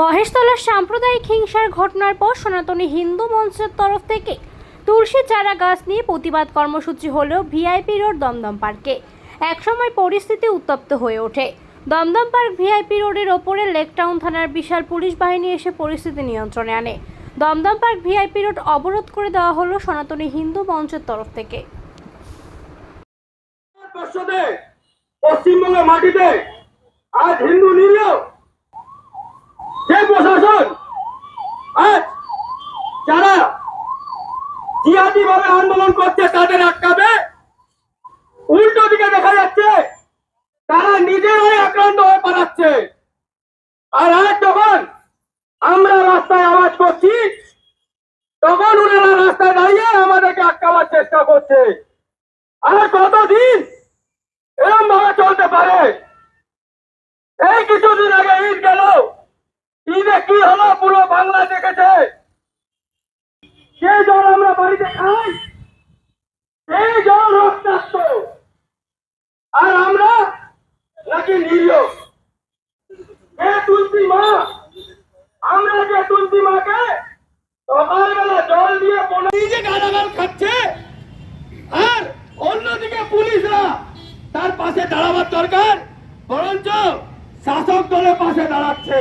মহেশতলার সাম্প্রদায়িক হিংসার ঘটনার পর সনাতনী হিন্দু মঞ্চের তরফ থেকে তুলসী চারা গাছ নিয়ে প্রতিবাদ কর্মসূচি হলেও ভিআইপি রোড দমদম পার্কে। একসময় পরিস্থিতি উত্তপ্ত হয়ে ওঠে। দমদম পার্ক ভিআইপি রোডের ওপরে লেকটাউন থানার বিশাল পুলিশ বাহিনী এসে পরিস্থিতি নিয়ন্ত্রণে আনে। দমদম পার্ক ভিআইপি রোড অবরোধ করে দেওয়া হলো সনাতনী হিন্দু মঞ্চের তরফ থেকে। পশ্চিমবঙ্গের মাটিতে আজ হিন্দু নিরীহ যে প্রশাসন আজ যারা জিহাদি ভাবে আন্দোলন করছে, তাদের আটকাবে। উল্টো দিকে দেখা যাচ্ছে, তারা নিজেরাই আক্রান্ত হয়ে পালাচ্ছে। আর আজ যখন আমরা রাস্তায় আওয়াজ করছি, তখন ওনারা রাস্তায় দাঁড়িয়ে আমাদেরকে আটকাবার চেষ্টা করছে। আর কতদিন এরম ভাবে চলতে পারে? এই কিছুদিন আগে ঈদ গেল। ঈদে কি হলো? পুরো বাংলা দেখেছে। সেই জল আমরা বাড়িতে খাই। সেই জল রক্তাক্ত। আর আমরা নাকি নিরীহ। কে তুলসী মা, আমরা যে তুলসী মাকে সকালবেলা জল দিয়ে নিজে গালাগাল খাচ্ছে, আর অন্যদিকে পুলিশরা তার পাশে দাঁড়াবার দরকার, বরঞ্চ শাসক দলের পাশে দাঁড়াচ্ছে।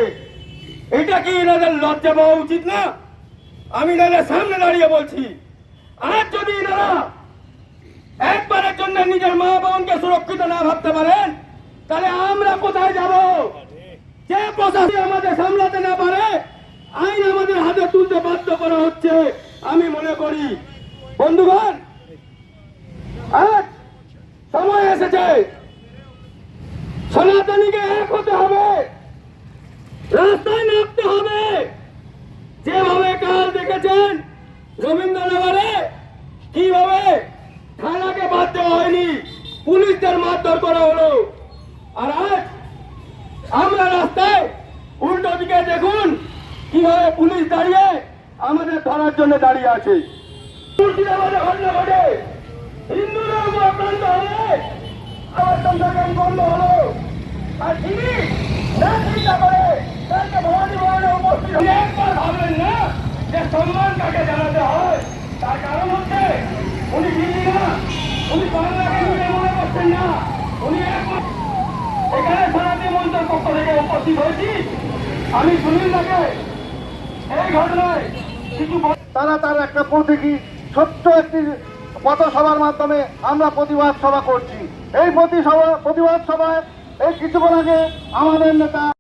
এটা কি এনাদের লজ্জা পাওয়া উচিত না? আমি এনাদের সামনে দাঁড়িয়ে বলছি আর যদি এনারা একবারের জন্য নিজের মা বোনকে সুরক্ষিত না ভাবতে পারেন, তাহলে আমরা কোথায় যাব? যে প্রশাসন আমাদের সামলাতে না পারে, আইন আমাদের হাতে তুলতে বাধ্য করা হচ্ছে, আমি মনে করি। বন্ধুগণ, আজ সময় এসেছে। সনাতনীকে এক হতে হবে। রবীন্দ্রনগরে কীভাবে থানাকে বাদ দেওয়া হয়নি? পুলিশদের মারধর করা হলো। আর আজ আমরা রাস্তায় উল্টো দিকে দেখুন কীভাবে পুলিশ দাঁড়িয়ে আমাদের ধরার জন্য দাঁড়িয়ে আছে। মুর্শিদাবাদে ঘটনা ঘটে। হিন্দুরা আক্রান্ত হলে আবার সংখ্যাজ্ঞান বন্ধ হলো। আর তিনি না চিন্তা করে তাকে ভবানী ভবনে উপস্থিত হয়ে একবার ভাবলেন না যে সম্মান কাকে জানাতে হয়? তার কারণ হচ্ছে উনি দিল্লি না, উনি মনে করছেন না। উনি এখানে পক্ষ থেকে উপস্থিত হয়েছি। আমি সুনীল দাকে এই ঘটনায় কিছু তারা তার একটা প্রতীকী, ছোট্ট একটি পথসভার মাধ্যমে আমরা প্রতিবাদ সভা করছি। এই প্রতি সভা প্রতিবাদ সভায় এই কিছুক্ষণ আগে আমাদের নেতা